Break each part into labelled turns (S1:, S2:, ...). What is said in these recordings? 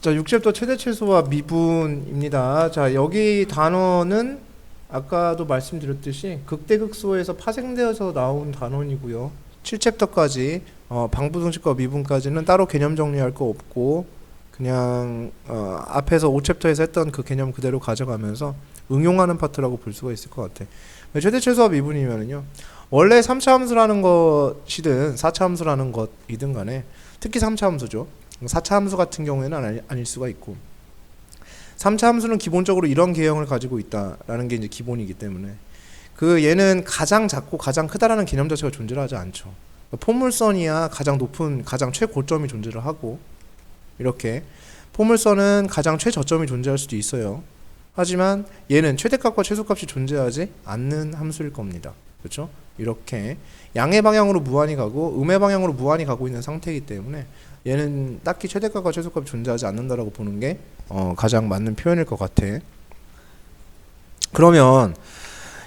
S1: 자, 6챕터 최대 최소와 미분입니다. 자, 여기 단어는 아까도 말씀드렸듯이 극대극소에서 파생되어서 나온 단원이고요. 7챕터까지 어, 방부등식과 미분까지는 따로 개념 정리할 거 없고 그냥 어, 앞에서 5챕터에서 했던 그 개념 그대로 가져가면서 응용하는 파트라고 볼 수가 있을 것 같아. 최대 최소와 미분이면은요. 원래 3차 함수라는 것이든 4차 함수라는 것이든 간에 특히 3차 함수죠. 4차 함수 같은 경우에는 아닐 수가 있고 3차 함수는 기본적으로 이런 개형을 가지고 있다라는 게 이제 기본이기 때문에 그 얘는 가장 작고 가장 크다라는 개념 자체가 존재를 하지 않죠. 포물선이야 가장 높은 가장 최고점이 존재를 하고 이렇게 포물선은 가장 최저점이 존재할 수도 있어요. 하지만 얘는 최대값과 최소값이 존재하지 않는 함수일 겁니다. 그렇죠? 이렇게 양의 방향으로 무한히 가고 음의 방향으로 무한히 가고 있는 상태이기 때문에 얘는 딱히 최대값과 최소값이 존재하지 않는다라고 보는 게 어, 가장 맞는 표현일 것 같아. 그러면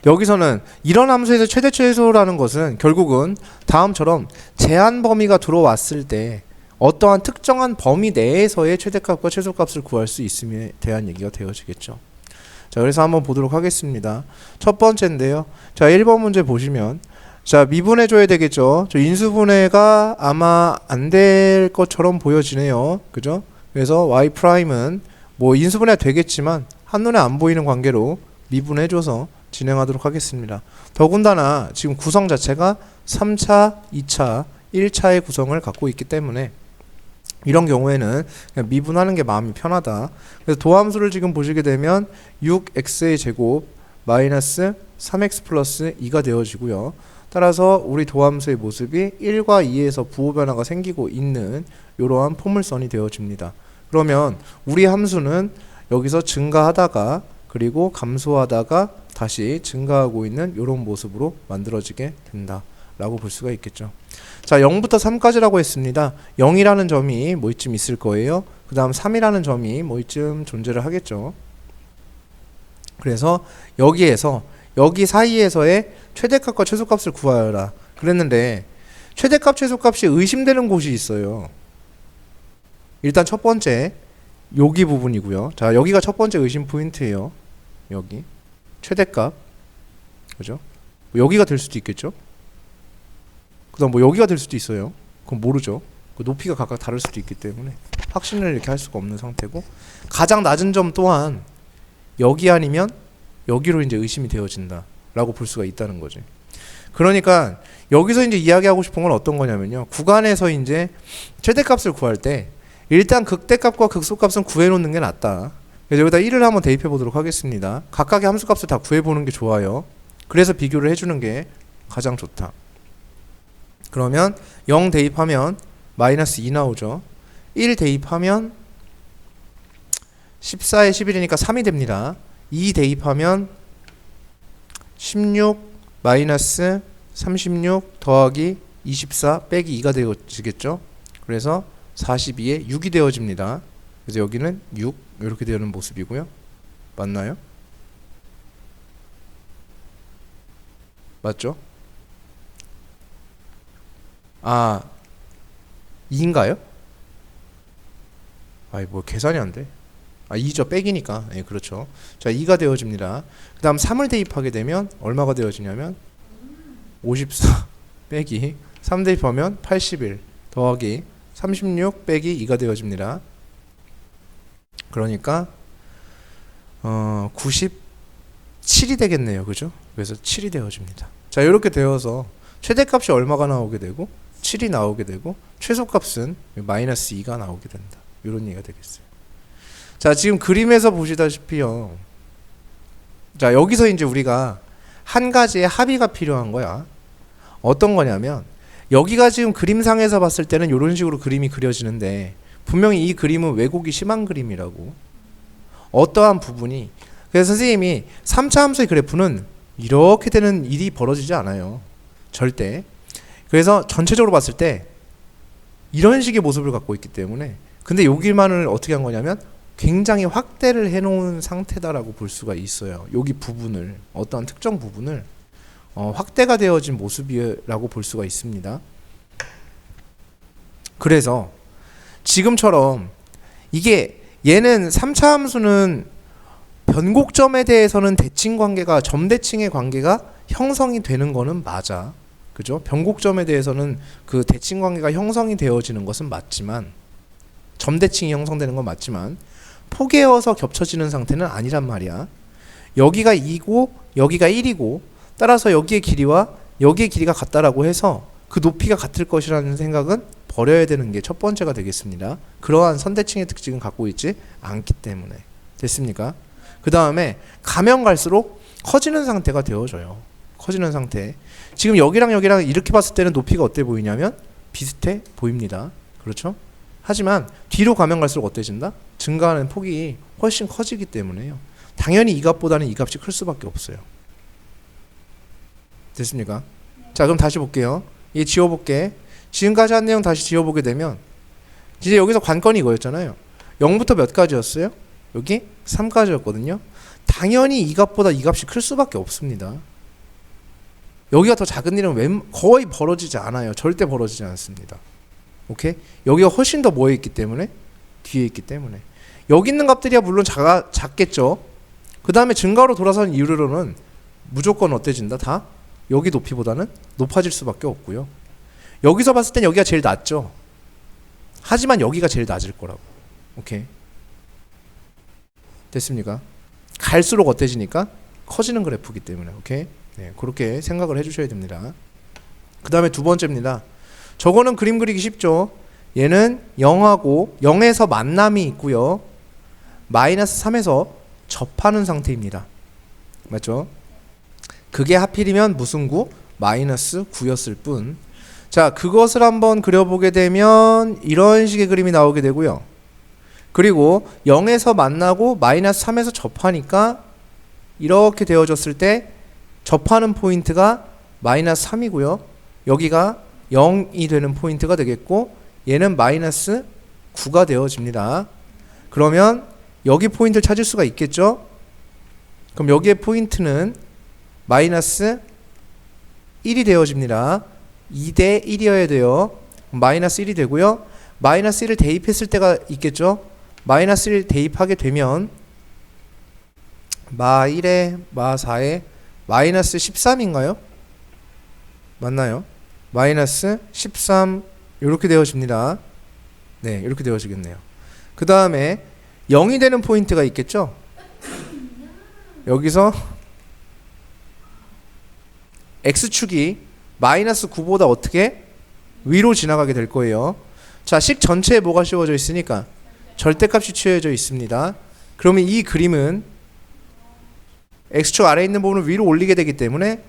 S1: 여기서는 이런 함수에서 최대 최소라는 것은 결국은 다음처럼 제한 범위가 들어왔을 때 어떠한 특정한 범위 내에서의 최대값과 최소값을 구할 수 있음에 대한 얘기가 되어지겠죠. 자, 그래서 한번 보도록 하겠습니다. 첫 번째인데요. 자, 1번 문제 보시면 자, 미분해 줘야 되겠죠. 저 인수분해가 아마 안 될 것처럼 보여지네요. 그죠? 그래서 y 프라임은 뭐 인수분해 되겠지만 한눈에 안 보이는 관계로 미분해 줘서 진행하도록 하겠습니다. 더군다나 지금 구성 자체가 3차, 2차, 1차의 구성을 갖고 있기 때문에 이런 경우에는 그냥 미분하는 게 마음이 편하다. 그래서 도함수를 지금 보시게 되면 6x의 제곱 마이너스 3x 플러스 2가 되어지고요. 따라서 우리 도함수의 모습이 1과 2에서 부호 변화가 생기고 있는 이러한 포물선이 되어집니다. 그러면 우리 함수는 여기서 증가하다가 그리고 감소하다가 다시 증가하고 있는 이런 모습으로 만들어지게 된다 라고 볼 수가 있겠죠. 자, 0부터 3까지라고 했습니다. 0이라는 점이 뭐 이쯤 있을 거예요. 그 다음 3이라는 점이 뭐 이쯤 존재를 하겠죠. 그래서 여기에서 여기 사이에서의 최대값과 최소값을 구하여라. 그랬는데 최대값, 최소값이 의심되는 곳이 있어요. 일단 첫 번째 여기 부분이고요. 자, 여기가 첫 번째 의심 포인트예요. 여기 최대값, 그죠? 뭐 여기가 될 수도 있겠죠. 그다음 뭐 여기가 될 수도 있어요. 그건 모르죠. 그 높이가 각각 다를 수도 있기 때문에 확신을 이렇게 할 수가 없는 상태고 가장 낮은 점 또한 여기 아니면 여기로 이제 의심이 되어진다라고 볼 수가 있다는 거지. 그러니까 여기서 이제 이야기하고 싶은 건 어떤 거냐면요. 구간에서 이제 최대값을 구할 때 일단 극대값과 극소값은 구해 놓는 게 낫다. 그래서 여기다 1을 한번 대입해 보도록 하겠습니다. 각각의 함수값을 다 구해 보는 게 좋아요. 그래서 비교를 해 주는 게 가장 좋다. 그러면 0 대입하면 마이너스 2 나오죠. 1 대입하면 14에 11이니까 3이 됩니다. 2 대입하면 16 마이너스 36 더하기 24 빼기 2가 되어지겠죠. 그래서 42에 6이 되어집니다. 그래서 여기는 6 이렇게 되는 모습이고요. 맞나요? 맞죠? 아 2인가요? 아이 뭐 계산이 안 돼. 아 2죠 빼기니까 예 그렇죠. 자 2가 되어집니다. 그 다음 3을 대입하게 되면 얼마가 되어지냐면 54 빼기 3 대입하면 81 더하기 36 빼기 2가 되어집니다. 그러니까 어 97이 되겠네요. 그죠? 그래서 7이 되어집니다. 자 이렇게 되어서 최대값이 얼마가 나오게 되고 7이 나오게 되고 최소값은 마이너스 2가 나오게 된다. 이런 얘기가 되겠어요. 자, 지금 그림에서 보시다시피요. 자, 여기서 이제 우리가 한 가지의 합의가 필요한 거야. 어떤 거냐면 여기가 지금 그림상에서 봤을 때는 이런 식으로 그림이 그려지는데 분명히 이 그림은 왜곡이 심한 그림이라고. 어떠한 부분이 그래서 선생님이 3차 함수의 그래프는 이렇게 되는 일이 벌어지지 않아요. 절대. 그래서 전체적으로 봤을 때 이런 식의 모습을 갖고 있기 때문에 근데 여기만을 어떻게 한 거냐면 굉장히 확대를 해놓은 상태다라고 볼 수가 있어요. 여기 부분을 어떠한 특정 부분을 어, 확대가 되어진 모습이라고 볼 수가 있습니다. 그래서 지금처럼 이게 얘는 3차 함수는 변곡점에 대해서는 대칭 관계가 점대칭의 관계가 형성이 되는 거는 맞아. 그죠? 변곡점에 대해서는 그 대칭 관계가 형성이 되어지는 것은 맞지만 점대칭이 형성되는 건 맞지만 포개어서 겹쳐지는 상태는 아니란 말이야. 여기가 2고 여기가 1이고 따라서 여기의 길이와 여기의 길이가 같다라고 해서 그 높이가 같을 것이라는 생각은 버려야 되는 게 첫 번째가 되겠습니다. 그러한 선대칭의 특징은 갖고 있지 않기 때문에 됐습니까? 그 다음에 가면 갈수록 커지는 상태가 되어져요. 커지는 상태. 지금 여기랑 여기랑 이렇게 봤을 때는 높이가 어때 보이냐면 비슷해 보입니다. 그렇죠? 하지만 뒤로 가면 갈수록 어때진다? 증가하는 폭이 훨씬 커지기 때문에요. 당연히 이 값보다는 이 값이 클 수밖에 없어요. 됐습니까? 자, 그럼 다시 볼게요. 얘 지워볼게. 지금까지 한 내용 다시 지워보게 되면 이제 여기서 관건이 이거였잖아요. 0부터 몇 가지였어요? 여기 3까지였거든요. 당연히 이 값보다 이 값이 클 수밖에 없습니다. 여기가 더 작은 일은 웬, 거의 벌어지지 않아요. 절대 벌어지지 않습니다. 오케이? 여기가 훨씬 더 뭐에 있기 때문에 뒤에 있기 때문에 여기 있는 값들이야 물론 작아, 작겠죠. 그 다음에 증가로 돌아선 이후로는 무조건 어때진다? 다 여기 높이보다는 높아질 수밖에 없고요. 여기서 봤을 땐 여기가 제일 낮죠. 하지만 여기가 제일 낮을 거라고. 오케이. 됐습니까? 갈수록 어때지니까 커지는 그래프이기 때문에 오케이. 네, 그렇게 생각을 해 주셔야 됩니다. 그 다음에 두 번째입니다. 저거는 그림 그리기 쉽죠. 얘는 0하고 0에서 만남이 있고요. 마이너스 3에서 접하는 상태입니다. 맞죠? 그게 하필이면 무슨 구? 마이너스 9였을 뿐. 자, 그것을 한번 그려보게 되면 이런 식의 그림이 나오게 되고요. 그리고 0에서 만나고 마이너스 3에서 접하니까 이렇게 되어졌을 때 접하는 포인트가 마이너스 3이고요. 여기가 0이 되는 포인트가 되겠고 얘는 마이너스 9가 되어집니다. 그러면 여기 포인트를 찾을 수가 있겠죠? 그럼 여기의 포인트는 마이너스 1이 되어집니다. 2대 1이어야 돼요. 마이너스 1이 되고요. 마이너스 1을 대입했을 때가 있겠죠? 마이너스 1 대입하게 되면 마 1에 마 4에 마이너스 13인가요? 맞나요? 마이너스 13 이렇게 되어집니다. 네, 이렇게 되어지겠네요. 그 다음에 0이 되는 포인트가 있겠죠? 여기서 x축이 마이너스 9보다 어떻게 위로 지나가게 될 거예요. 자, 식 전체에 뭐가 씌워져 있으니까 절대값이 취해져 있습니다. 그러면 이 그림은 x축 아래에 있는 부분을 위로 올리게 되기 때문에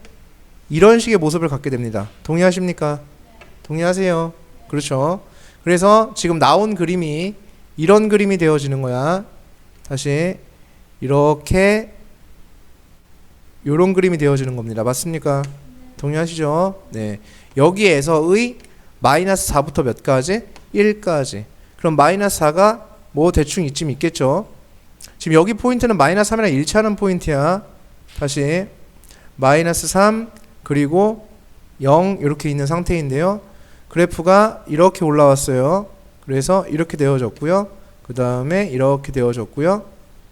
S1: 이런 식의 모습을 갖게 됩니다. 동의하십니까? 동의하세요. 그렇죠. 그래서 지금 나온 그림이 이런 그림이 되어지는 거야. 다시 이렇게 요런 그림이 되어지는 겁니다. 맞습니까? 동의하시죠? 네. 여기에서의 마이너스 4부터 몇 가지? 1까지. 그럼 마이너스 4가 뭐 대충 이쯤 있겠죠? 지금 여기 포인트는 마이너스 3이랑 일치하는 포인트야. 다시 마이너스 3 그리고 0 이렇게 있는 상태인데요. 그래프가 이렇게 올라왔어요. 그래서 이렇게 되어졌고요. 그 다음에 이렇게 되어졌고요.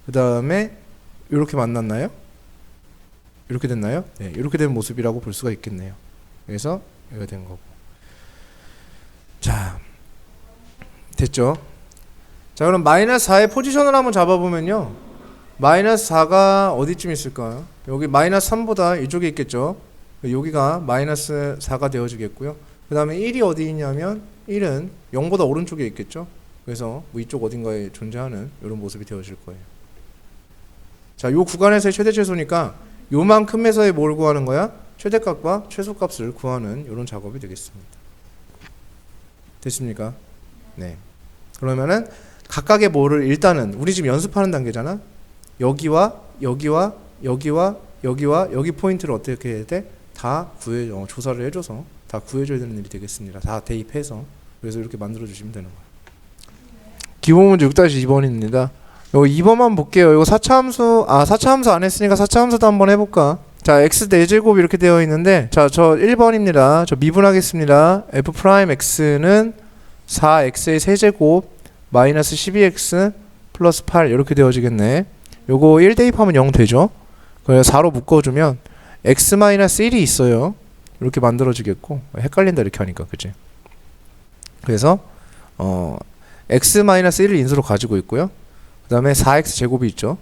S1: 그 다음에 이렇게 만났나요? 이렇게 됐나요? 네, 이렇게 된 모습이라고 볼 수가 있겠네요. 그래서 이거 된 거고. 자, 됐죠? 자, 그럼 마이너스 4의 포지션을 한번 잡아보면요. 마이너스 4가 어디쯤 있을까요? 여기 마이너스 3보다 이쪽에 있겠죠? 여기가 마이너스 4가 되어지겠고요. 그 다음에 1이 어디 있냐면 1은 0보다 오른쪽에 있겠죠? 그래서 뭐 이쪽 어딘가에 존재하는 이런 모습이 되어질 거예요. 자, 요 구간에서의 최대 최소니까 요만큼에서의 뭘 구하는 거야? 최대값과 최소값을 구하는 이런 작업이 되겠습니다. 됐습니까? 네. 그러면은 각각의 뭐를 일단은 우리 지금 연습하는 단계잖아. 여기와 여기와 여기와 여기와 여기 포인트를 어떻게 해야 돼? 다 구해 어, 조사를 해줘서 다 구해줘야 되는 일이 되겠습니다. 다 대입해서 그래서 이렇게 만들어 주시면 되는 거예요. 기본 문제 6-2번입니다. 요 2번만 볼게요. 이거 4차 함수 아 4차 함수 안 했으니까 4차 함수도 한번 해볼까? 자 x 4제곱 이렇게 되어 있는데 자 저 1번입니다. 저 미분하겠습니다. f 프라임 x는 4x의 세제곱 마이너스 12x 플러스 8 이렇게 되어지겠네. 요거 1 대입하면 0 되죠? 그래서 4로 묶어주면 x 마이너스 1이 있어요. 이렇게 만들어지겠고 헷갈린다 이렇게 하니까 그지? 그래서 어 x 마이너스 1을 인수로 가지고 있고요. 그 다음에 4x 제곱이 있죠.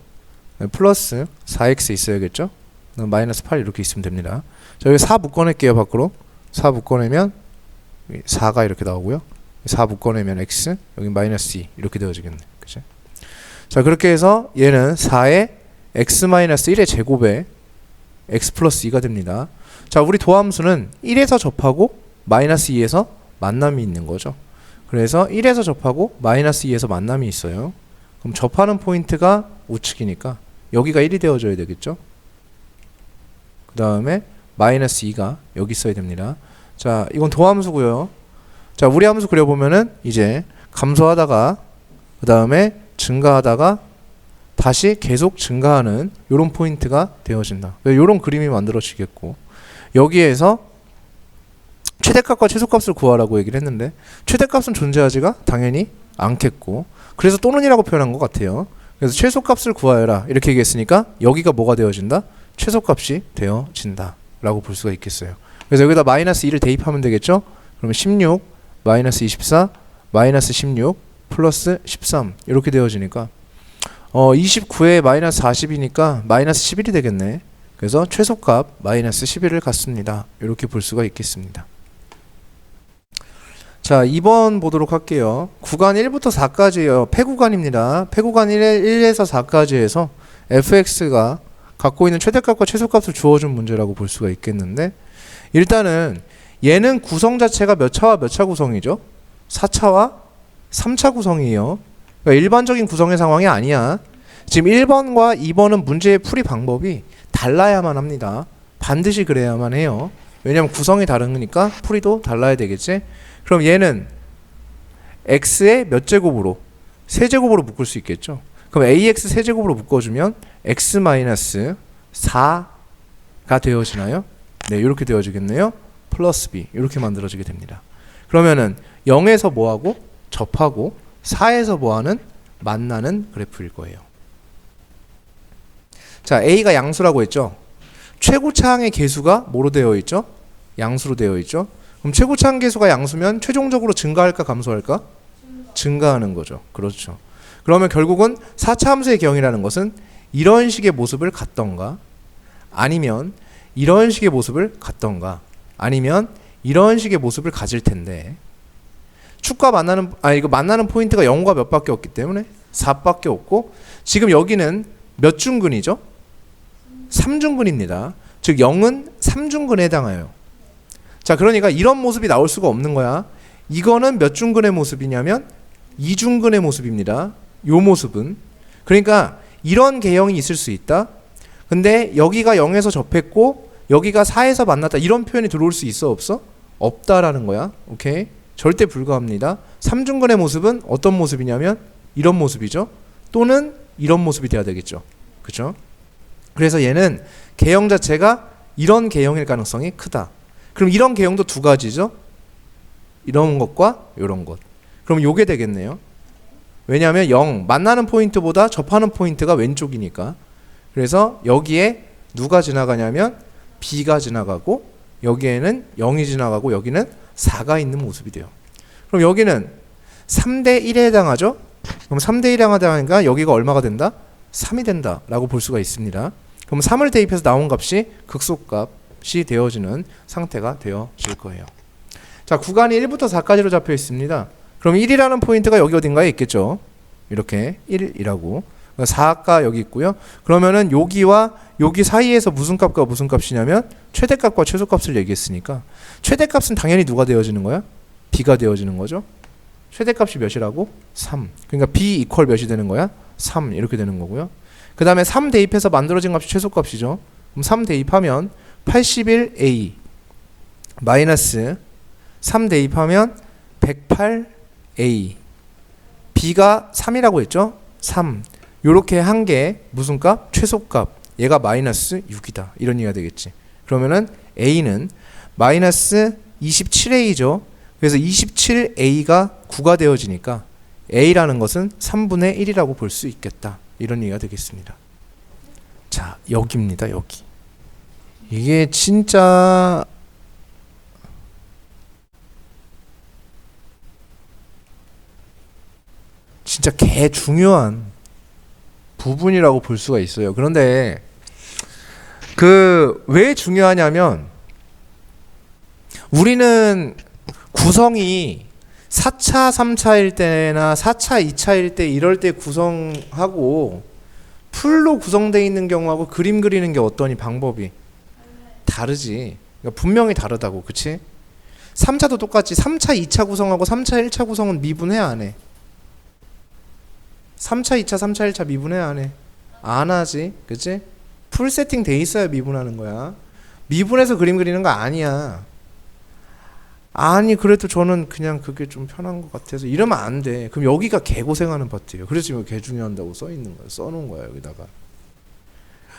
S1: 네, 플러스 4x 있어야겠죠. 마이너스 8 이렇게 있으면 됩니다. 자 여기 4 묶어낼게요 밖으로. 4 묶어내면 4가 이렇게 나오고요. 4 묶어내면 x 여기 마이너스 2 이렇게 되어지겠네. 그치? 자 그렇게 해서 얘는 4의 x 마이너스 1의 제곱에 x 플러스 2가 됩니다. 자 우리 도함수는 1에서 접하고 마이너스 2에서 만남이 있는 거죠. 그래서 1에서 접하고 마이너스 2에서 만남이 있어요. 그럼 접하는 포인트가 우측이니까 여기가 1이 되어줘야 되겠죠. 그 다음에 마이너스 2가 여기 있어야 됩니다. 자 이건 도함수고요. 자 우리 함수 그려보면은 이제 감소하다가 그 다음에 증가하다가 다시 계속 증가하는 이런 포인트가 되어진다. 이런 그림이 만들어지겠고 여기에서 최대값과 최소값을 구하라고 얘기를 했는데 최대값은 존재하지가 당연히 않겠고 그래서 또는이라고 표현한 것 같아요. 그래서 최소값을 구하여라 이렇게 얘기했으니까 여기가 뭐가 되어진다? 최소값이 되어진다 라고 볼 수가 있겠어요. 그래서 여기다 마이너스 2를 대입하면 되겠죠? 그러면 16 마이너스 24 마이너스 16 플러스 13 이렇게 되어지니까 어 29에 마이너스 40이니까 마이너스 11이 되겠네. 그래서 최소값 마이너스 11을 갖습니다. 이렇게 볼 수가 있겠습니다. 자, 2번 보도록 할게요. 구간 1부터 4까지요. 폐구간입니다. 폐구간 1에, 1에서 4까지 해서 fx가 갖고 있는 최대값과 최소값을 주어준 문제라고 볼 수가 있겠는데 일단은 얘는 구성 자체가 몇 차와 몇 차 구성이죠? 4차와 3차 구성이에요. 그러니까 일반적인 구성의 상황이 아니야. 지금 1번과 2번은 문제의 풀이 방법이 달라야만 합니다. 반드시 그래야만 해요. 왜냐면 구성이 다르니까 풀이도 달라야 되겠지? 그럼 얘는 x의 몇 제곱으로? 세제곱으로 묶을 수 있겠죠? 그럼 ax 세제곱으로 묶어주면 x 마이너스 4가 되어지나요? 네, 이렇게 되어지겠네요. 플러스 b 이렇게 만들어지게 됩니다. 그러면은 0에서 뭐하고 접하고 4에서 뭐하는 만나는 그래프일 거예요. 자, a가 양수라고 했죠. 최고차항의 개수가 뭐로 되어 있죠? 양수로 되어 있죠. 그럼 최고차항 개수가 양수면 최종적으로 증가할까 감소할까? 증가 하는 거죠. 그렇죠. 그러면 결국은 4차 함수의 경이라는 것은 이런 식의 모습을 갖던가 아니면 이런 식의 모습을 갖던가 아니면 이런 식의 모습을 가질 텐데 축과 만나는 아 이거 만나는 포인트가 0과 몇 밖에 없기 때문에 4밖에 없고 지금 여기는 몇 중근이죠? 3중근입니다. 즉 0은 3중근에 해당해요. 자, 그러니까 이런 모습이 나올 수가 없는 거야. 이거는 몇 중근의 모습이냐면 2중근의 모습입니다. 요 모습은 그러니까 이런 개형이 있을 수 있다. 근데 여기가 0에서 접했고 여기가 4에서 만났다. 이런 표현이 들어올 수 있어 없어? 없다라는 거야. 오케이? 절대 불가합니다. 3중근의 모습은 어떤 모습이냐면 이런 모습이죠. 또는 이런 모습이 돼야 되겠죠. 그죠? 그래서 얘는 개형 자체가 이런 개형일 가능성이 크다. 그럼 이런 개형도 두 가지죠. 이런 것과 이런 것. 그럼 요게 되겠네요. 왜냐하면 0 만나는 포인트보다 접하는 포인트가 왼쪽이니까. 그래서 여기에 누가 지나가냐면 B가 지나가고 여기에는 0이 지나가고 여기는 4가 있는 모습이 돼요. 그럼 여기는 3대 1에 해당하죠? 그럼 3대 1에 해당하니까 여기가 얼마가 된다? 3이 된다라고 볼 수가 있습니다. 그럼 3을 대입해서 나온 값이 극소값이 되어지는 상태가 되어질 거예요. 자, 구간이 1부터 4까지로 잡혀 있습니다. 그럼 1이라는 포인트가 여기 어딘가에 있겠죠. 이렇게 1이라고. 4가 여기 있고요. 그러면은 여기와 여기 사이에서 무슨 값과 무슨 값이냐면 최대값과 최소값을 얘기했으니까 최대값은 당연히 누가 되어지는 거야? b가 되어지는 거죠. 최대값이 몇이라고? 3. 그러니까 b 이퀄 몇이 되는 거야? 3 이렇게 되는 거고요. 그 다음에 3 대입해서 만들어진 값이 최소값이죠. 그럼 3 대입하면 81a 마이너스 3 대입하면 108a b가 3이라고 했죠? 3 요렇게 한게 무슨 값? 최소값 얘가 마이너스 6이다 이런 얘기가 되겠지 그러면은 a는 마이너스 27a죠 그래서 27a가 9가 되어지니까 a라는 것은 3분의 1이라고 볼 수 있겠다. 이런 얘기가 되겠습니다. 자, 여기입니다. 여기. 이게 진짜 진짜 개 중요한 부분이라고 볼 수가 있어요. 그런데 그 왜 중요하냐면 우리는 구성이 4차, 3차일 때나 4차, 2차일 때 이럴 때 구성하고 풀로 구성되어 있는 경우하고 그림 그리는 게 어떠니 방법이 다르지. 그러니까 분명히 다르다고. 그치? 3차도 똑같지. 3차, 2차 구성하고 3차, 1차 구성은 미분해 안 해? 3차, 2차, 3차, 1차 미분해 안 해? 안 하지. 그치? 풀 세팅 돼 있어야 미분하는 거야. 미분해서 그림 그리는 거 아니야. 아니 그래도 저는 그냥 그게 좀 편한 것 같아서 이러면 안 돼. 그럼 여기가 개 고생하는 파트예요. 그래서 지금 개 중요한다고 써 있는 거야. 써놓은 거야 여기다가.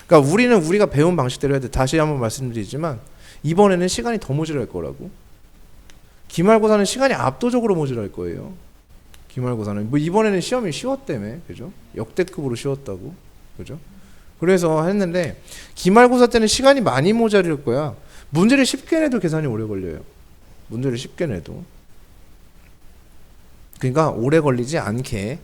S1: 그러니까 우리는 우리가 배운 방식대로 해야 돼. 다시 한번 말씀드리지만 이번에는 시간이 더 모자랄 거라고. 기말고사는 시간이 압도적으로 모자랄 거예요. 기말고사는 뭐 이번에는 시험이 쉬웠다며, 그죠? 역대급으로 쉬웠다고, 그죠? 그래서 했는데 기말고사 때는 시간이 많이 모자랄 거야. 문제를 쉽게 내도 계산이 오래 걸려요. 문제를 쉽게 내도. 그러니까 오래 걸리지 않게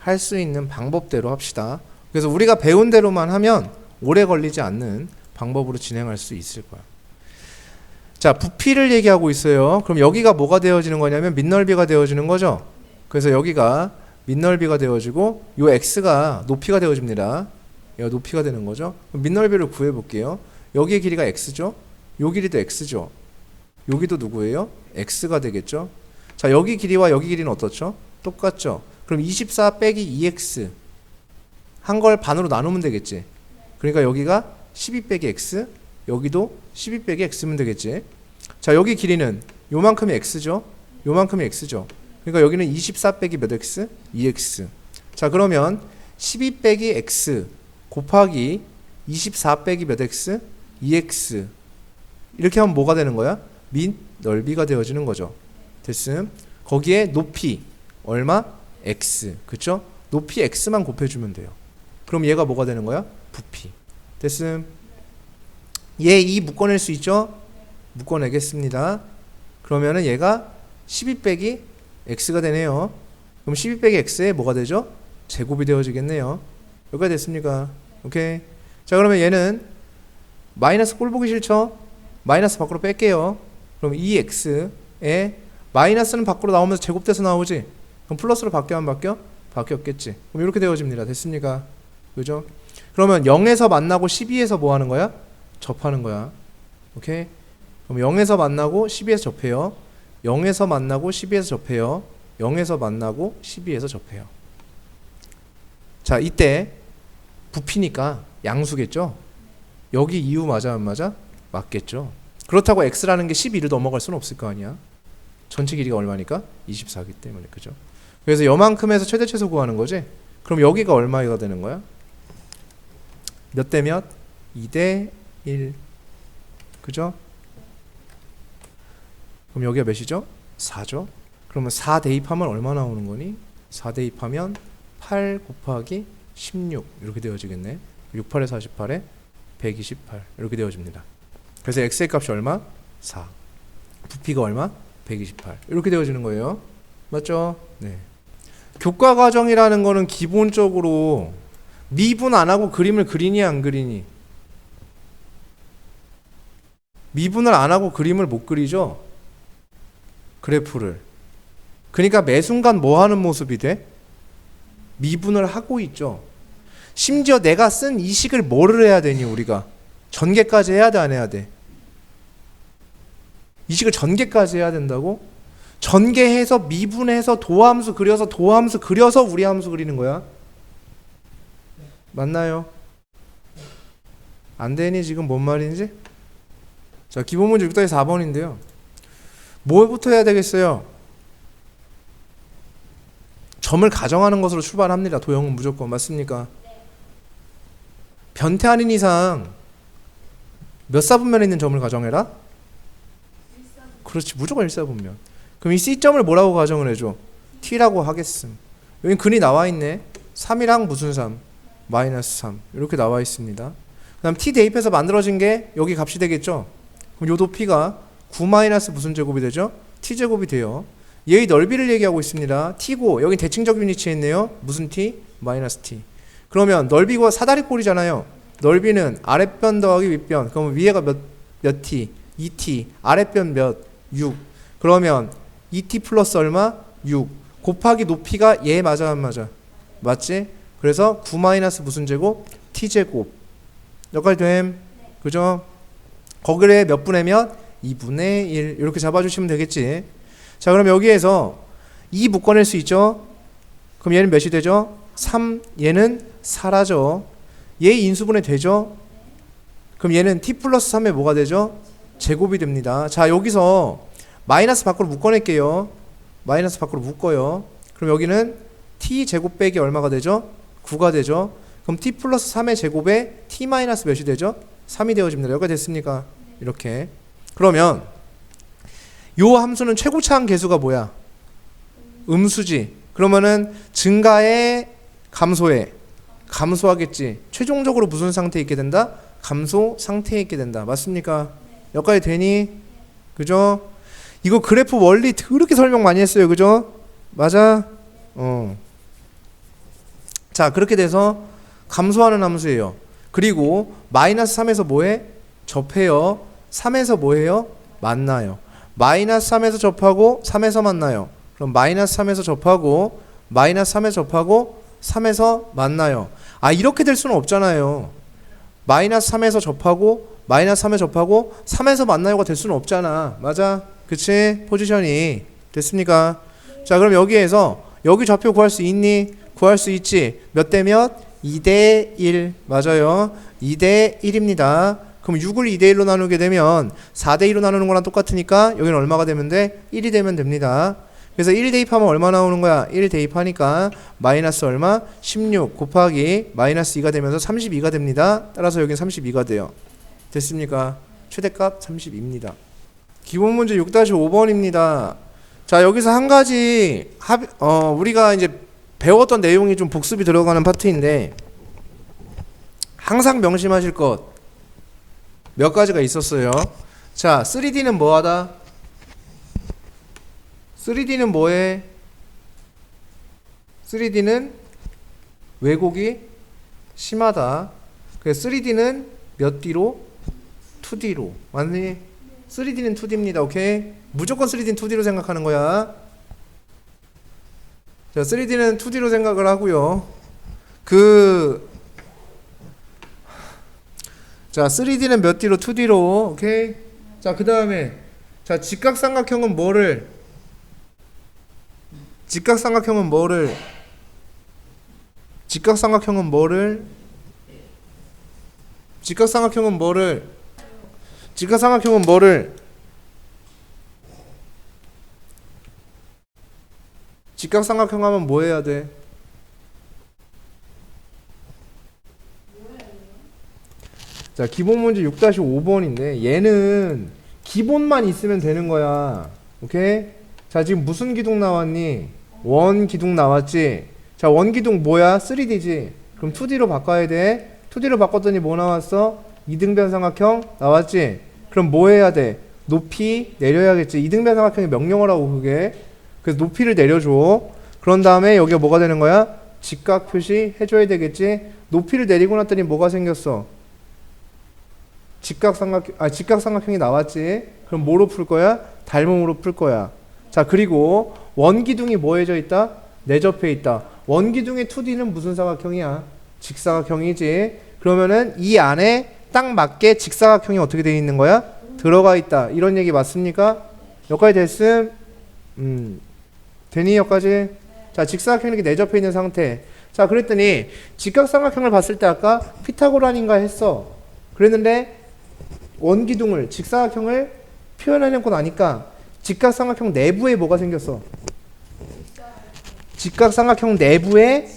S1: 할 수 있는 방법대로 합시다. 그래서 우리가 배운 대로만 하면 오래 걸리지 않는 방법으로 진행할 수 있을 거야. 자, 부피를 얘기하고 있어요. 그럼 여기가 뭐가 되어지는 거냐면 밑넓이가 되어지는 거죠. 그래서 여기가 밑넓이가 되어지고 요 x가 높이가 되어집니다. 얘가 높이가 되는 거죠. 그럼 밑넓이를 구해 볼게요. 여기의 길이가 x죠. 요 길이도 x죠. 여기도 누구예요? x가 되겠죠. 자, 여기 길이와 여기 길이는 어떻죠? 똑같죠. 그럼 24 빼기 2x 한 걸 반으로 나누면 되겠지. 그러니까 여기가 12 빼기 x, 여기도 12 빼기 x면 되겠지. 자, 여기 길이는 요만큼이 x죠. 요만큼이 x죠. 그러니까 여기는 24 빼기 몇 x? 2x. 자, 그러면 12 빼기 x 곱하기 24 빼기 몇 x? 2x. 이렇게 하면 뭐가 되는 거야? 밑 넓이가 되어지는 거죠. 됐음. 거기에 높이 얼마? x. 그쵸? 높이 x만 곱해주면 돼요. 그럼 얘가 뭐가 되는 거야? 부피. 됐음. 얘이 묶어낼 수 있죠? 묶어내겠습니다. 그러면은 얘가 12 빼기 x가 되네요. 그럼 12 빼기 x에 뭐가 되죠? 제곱이 되어지겠네요. 여기가 됐습니까? 오케이. 자 그러면 얘는 마이너스 꼴 보기 싫죠? 마이너스 밖으로 뺄게요. 그럼 2x에 마이너스는 밖으로 나오면서 제곱돼서 나오지? 그럼 플러스로 바뀌어 안 바뀌어? 바뀌었겠지. 그럼 이렇게 되어집니다. 됐습니까? 그죠? 그러면 0에서 만나고 12에서 뭐 하는 거야? 접하는 거야. 오케이? 그럼 0에서 만나고 12에서 접해요. 0에서 만나고 12에서 접해요. 0에서 만나고 12에서 접해요. 자, 이때 부피니까 양수겠죠? 여기 이유 맞아 안 맞아? 맞겠죠. 그렇다고 x라는 게 12를 넘어갈 수는 없을 거 아니야. 전체 길이가 얼마니까? 24기 때문에 그죠? 그래서 요만큼에서 최대 최소 구하는 거지. 그럼 여기가 얼마가 되는 거야? 몇 대 몇? 2 대 1. 그죠? 그럼 여기가 몇이죠? 4죠? 그러면 4 대입하면 얼마 나오는 거니? 4 대입하면 8 곱하기 16 이렇게 되어지겠네. 68에 48에 128 이렇게 되어집니다. 그래서 x의 값이 얼마? 4. 부피가 얼마? 128. 이렇게 되어지는 거예요. 맞죠? 네. 교과 과정이라는 거는 기본적으로 미분 안 하고 그림을 그리니 안 그리니? 미분을 안 하고 그림을 못 그리죠? 그래프를. 그러니까 매 순간 뭐 하는 모습이 돼? 미분을 하고 있죠. 심지어 내가 쓴 이 식을 뭐를 해야 되니 우리가? 전개까지 해야 돼 안 해야 돼? 이 식을 전개까지 해야 된다고? 전개해서 미분해서 도함수 그려서 도함수 그려서 우리 함수 그리는 거야. 맞나요? 안 되니 지금 뭔 말인지? 자, 기본 문제 6 4번인데요. 뭐부터 해야 되겠어요? 점을 가정하는 것으로 출발합니다. 도형은 무조건 맞습니까? 변태 아닌 이상 몇 사분면에 있는 점을 가정해라? 그렇지 무조건 일사분면 그럼 이 C점을 뭐라고 가정을 해줘? T라고 하겠음 여기 근이 나와 있네. 3이랑 무슨 3? 마이너스 3. 이렇게 나와 있습니다. 그 다음 t 대입해서 만들어진 게 여기 값이 되겠죠. 그럼 요 높이가 9 마이너스 무슨 제곱이 되죠? t 제곱이 돼요. 얘의 넓이를 얘기하고 있습니다. t고 여기 대칭적 유니치에 있네요. 무슨 t? 마이너스 t. 그러면 넓이가 사다리꼴이잖아요. 넓이는 아랫변 더하기 윗변. 그러면 위에가 몇, 몇 t? 2t. 아랫변 몇? 6. 그러면 2t 플러스 얼마? 6. 곱하기 높이가 얘 맞아 안 맞아? 맞지? 그래서 9 마이너스 무슨 제곱? t 제곱. 여기까지 됨. 그죠? 거기에 몇 분의 몇? 2분의 1. 이렇게 잡아주시면 되겠지. 자, 그럼 여기에서 2 묶어낼 수 있죠? 그럼 얘는 몇이 되죠? 3. 얘는 4라죠. 얘 인수분해 되죠? 그럼 얘는 t 플러스 3에 뭐가 되죠? 제곱이 됩니다. 자, 여기서 마이너스 밖으로 묶어낼게요. 마이너스 밖으로 묶어요. 그럼 여기는 t 제곱 빼기 얼마가 되죠? 9가 되죠. 그럼 t 플러스 3의 제곱에 t 마이너스 몇이 되죠? 3이 되어집니다. 여기가 됐습니까? 이렇게. 그러면 요 함수는 최고차항 계수가 뭐야? 음수지. 그러면은 증가에 감소에 감소하겠지. 최종적으로 무슨 상태에 있게 된다? 감소 상태에 있게 된다. 맞습니까? 여기까지 되니? 그죠? 이거 그래프 원리 그렇게 설명 많이 했어요. 그죠? 맞아? 어. 자, 그렇게 돼서 감소하는 함수예요. 그리고 마이너스 3에서 뭐해? 접해요. 3에서 뭐해요? 만나요. 마이너스 3에서 접하고 3에서 만나요. 그럼 마이너스 3에서 접하고 마이너스 3에서 접하고 3에서 만나요. 아 이렇게 될 수는 없잖아요. 마이너스 3에서 접하고 마이너스 3에 접하고 3에서 만나요가 될 수는 없잖아. 맞아? 그치? 포지션이 됐습니까? 자 그럼 여기에서 여기 좌표 구할 수 있니? 구할 수 있지. 몇 대 몇? 2대 1. 맞아요. 2대 1입니다. 그럼 6을 2대 1로 나누게 되면 4대 2로 나누는 거랑 똑같으니까 여기는 얼마가 되면 돼? 1이 되면 됩니다. 그래서 1 대입하면 얼마 나오는 거야? 1 대입하니까 마이너스 얼마? 16 곱하기 마이너스 2가 되면서 32가 됩니다. 따라서 여기는 32가 돼요. 됐습니까? 최대값 32입니다. 기본 문제 6-5번입니다. 자, 여기서 한 가지 합, 어, 우리가 이제 배웠던 내용이 좀 복습이 들어가는 파트인데 항상 명심하실 것 몇 가지가 있었어요. 자, 3D는 뭐하다? 3D는 뭐해? 3D는 왜곡이 심하다. 그래서 3D는 몇 D로? 2D로. 맞니? 3D는 2D입니다. 오케이? 무조건 3D는 2D로 생각하는 거야. 자, 3D는 2D로 생각을 하고요. 그 자, 3D는 몇 D로 2D로. 오케이? 자, 그 다음에 자, 직각삼각형은 뭐를 직각삼각형은 뭐를 직각삼각형은 뭐를 직각삼각형은 뭐를 직각삼각형은 뭐를 직각삼각형 하면 뭐 해야 돼? 자, 기본 문제 6-5번인데 얘는 기본만 있으면 되는 거야. 오케이? 자, 지금 무슨 기둥 나왔니? 원 기둥 나왔지? 자, 원 기둥 뭐야? 3D지? 그럼 2D로 바꿔야 돼. 2D로 바꿨더니 뭐 나왔어? 이등변 삼각형 나왔지? 그럼 뭐 해야 돼? 높이 내려야겠지. 이등변 삼각형의 명령어라고 그게. 그래서 높이를 내려줘. 그런 다음에 여기가 뭐가 되는 거야? 직각 표시 해줘야 되겠지? 높이를 내리고 났더니 뭐가 생겼어? 직각삼각 아 직각삼각형이 나왔지. 그럼 뭐로 풀 거야? 닮음으로 풀 거야. 자 그리고 원기둥이 뭐해져 있다? 내접해 있다. 원기둥의 2D는 무슨 삼각형이야? 직사각형이지. 그러면은 이 안에 딱 맞게 직사각형이 어떻게 되어 있는 거야? 들어가 있다. 이런 얘기 맞습니까? 여기까지 됐음? 음. 되니 여기까지? 자 직사각형이 이렇게 내접해 있는 상태. 자 그랬더니 직각삼각형을 봤을 때 아까 피타고라인가 했어. 그랬는데 원기둥을 직사각형을 표현해놓고 나니까 직각삼각형 내부에 뭐가 생겼어? 직각삼각형 내부에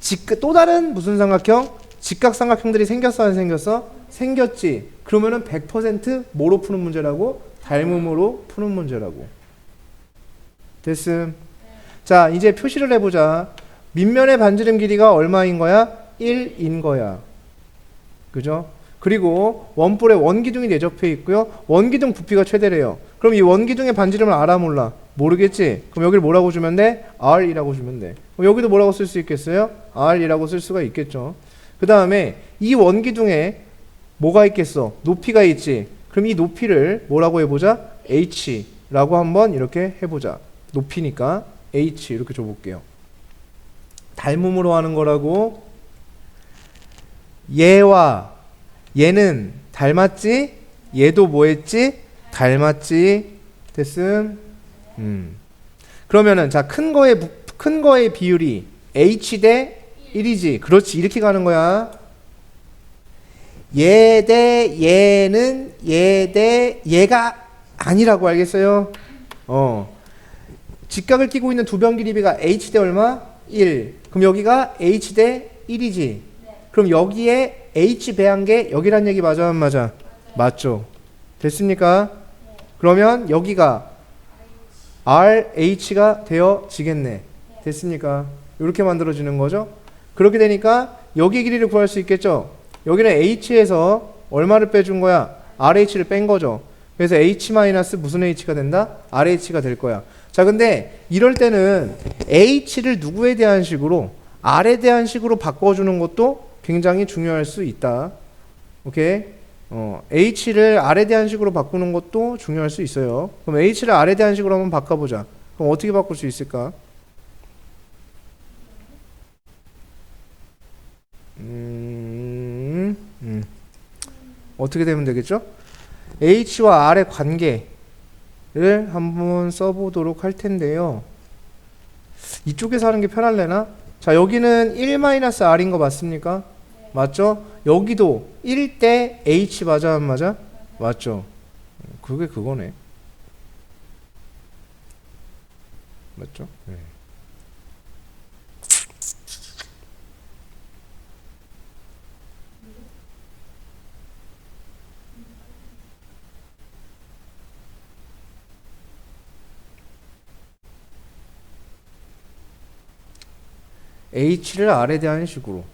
S1: 직, 또 다른 무슨 삼각형? 직각삼각형들이 생겼어 안 생겼어? 생겼지. 그러면은 100% 뭐로 푸는 문제라고? 닮음으로 푸는 문제라고. 됐음. 자 이제 표시를 해보자. 밑면의 반지름 길이가 얼마인 거야? 1인 거야. 그죠? 그리고 원뿔에 원기둥이 내접해 있고요. 원기둥 부피가 최대래요. 그럼 이 원기둥의 반지름을 알아 몰라? 모르겠지? 그럼 여기를 뭐라고 주면 돼? R이라고 주면 돼. 그럼 여기도 뭐라고 쓸 수 있겠어요? R이라고 쓸 수가 있겠죠. 그 다음에 이 원기둥에 뭐가 있겠어? 높이가 있지. 그럼 이 높이를 뭐라고 해보자? H라고 한번 이렇게 해보자. 높이니까 H 이렇게 줘볼게요. 닮음으로 하는 거라고 얘와 얘는 닮았지? 얘도 뭐 했지? 닮았지? 됐음? 음. 그러면은 자 큰 거의 부- 큰 거의 비율이 h 대 1이지. 그렇지. 이렇게 가는 거야. 얘 대 얘는 얘 대 얘가 아니라고 알겠어요? 어. 직각을 끼고 있는 두 변 길이비가 h 대 얼마? 1. 그럼 여기가 h 대 1이지. 그럼 여기에 h 배한 게 여기란 얘기 맞아 안 맞아? 맞죠. 됐습니까? 그러면 여기가 RH가 되어지겠네. 됐습니까? 이렇게 만들어지는 거죠. 그렇게 되니까 여기 길이를 구할 수 있겠죠. 여기는 H에서 얼마를 빼준 거야? RH를 뺀 거죠. 그래서 H 마이너스 무슨 H가 된다? RH가 될 거야. 자, 근데 이럴 때는 H를 누구에 대한 식으로 R에 대한 식으로 바꿔주는 것도 굉장히 중요할 수 있다. 오케이? 어, H를 R에 대한 식으로 바꾸는 것도 중요할 수 있어요. 그럼 H를 R에 대한 식으로 한번 바꿔보자. 그럼 어떻게 바꿀 수 있을까? 음, 음. 어떻게 되면 되겠죠? H와 R의 관계를 한번 써보도록 할 텐데요. 이쪽에서 하는 게 편할래나? 자, 여기는 1-R인 거 맞습니까? 맞죠? 여기도 1대 H 맞아 안 맞아? 맞죠? 그게 그거네. 맞죠? 네. H를 R에 대한 식으로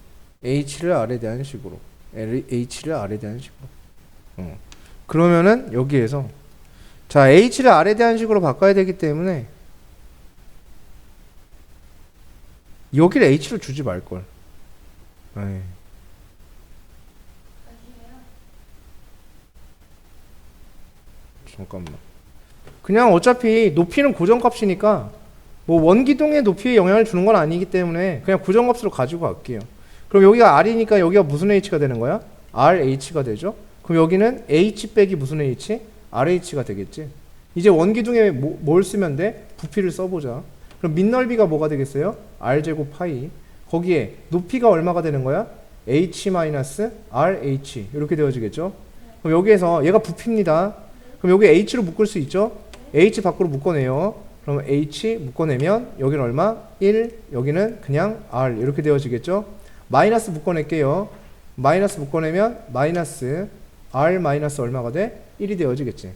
S1: H를 R에 대한 식으로 H를 R에 대한 식으로 어. 그러면은 여기에서 자 H를 R에 대한 식으로 바꿔야 되기 때문에 여기를 H를 주지 말걸 에이. 잠깐만 그냥 어차피 높이는 고정값이니까 뭐 원기둥의 높이에 영향을 주는 건 아니기 때문에 그냥 고정값으로 가지고 갈게요. 그럼 여기가 R이니까 여기가 무슨 H가 되는 거야? RH가 되죠? 그럼 여기는 H 빼기 무슨 H? RH가 되겠지? 이제 원기둥에 뭐, 뭘 쓰면 돼? 부피를 써보자. 그럼 밑넓이가 뭐가 되겠어요? R제곱 파이. 거기에 높이가 얼마가 되는 거야? H 마이너스 RH. 이렇게 되어지겠죠? 그럼 여기에서 얘가 부피입니다. 그럼 여기 H로 묶을 수 있죠? H 밖으로 묶어내요. 그럼 H 묶어내면 여기는 얼마? 1, 여기는 그냥 R 이렇게 되어지겠죠? 마이너스 묶어낼게요. 마이너스 묶어내면 마이너스 R 마이너스 얼마가 돼? 1이 되어지겠지.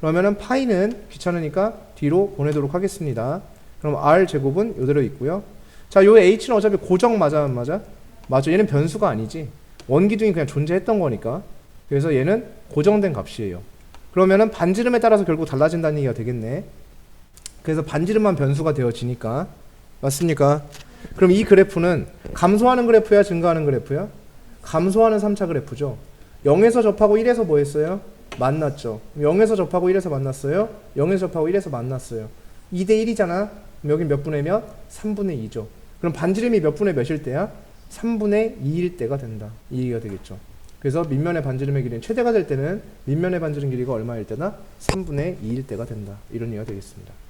S1: 그러면은 파이는 귀찮으니까 뒤로 보내도록 하겠습니다. 그럼 R 제곱은 이대로 있고요. 자, 요 H는 어차피 고정 맞아 안 맞아? 맞아. 얘는 변수가 아니지. 원기둥이 그냥 존재했던 거니까. 그래서 얘는 고정된 값이에요. 그러면은 반지름에 따라서 결국 달라진다는 얘기가 되겠네. 그래서 반지름만 변수가 되어지니까 맞습니까? 그럼 이 그래프는 감소하는 그래프야 증가하는 그래프야? 감소하는 3차 그래프죠. 0에서 접하고 1에서 뭐 했어요? 만났죠. 0에서 접하고 1에서 만났어요? 0에서 접하고 1에서 만났어요. 2대 1이잖아. 그럼 여기 몇 분의 몇? 3분의 2죠. 그럼 반지름이 몇 분의 몇일 때야? 3분의 2일 때가 된다. 이 얘기가 되겠죠. 그래서 밑면의 반지름의 길이는 최대가 될 때는 밑면의 반지름 길이가 얼마일 때나 3분의 2일 때가 된다. 이런 얘기가 되겠습니다.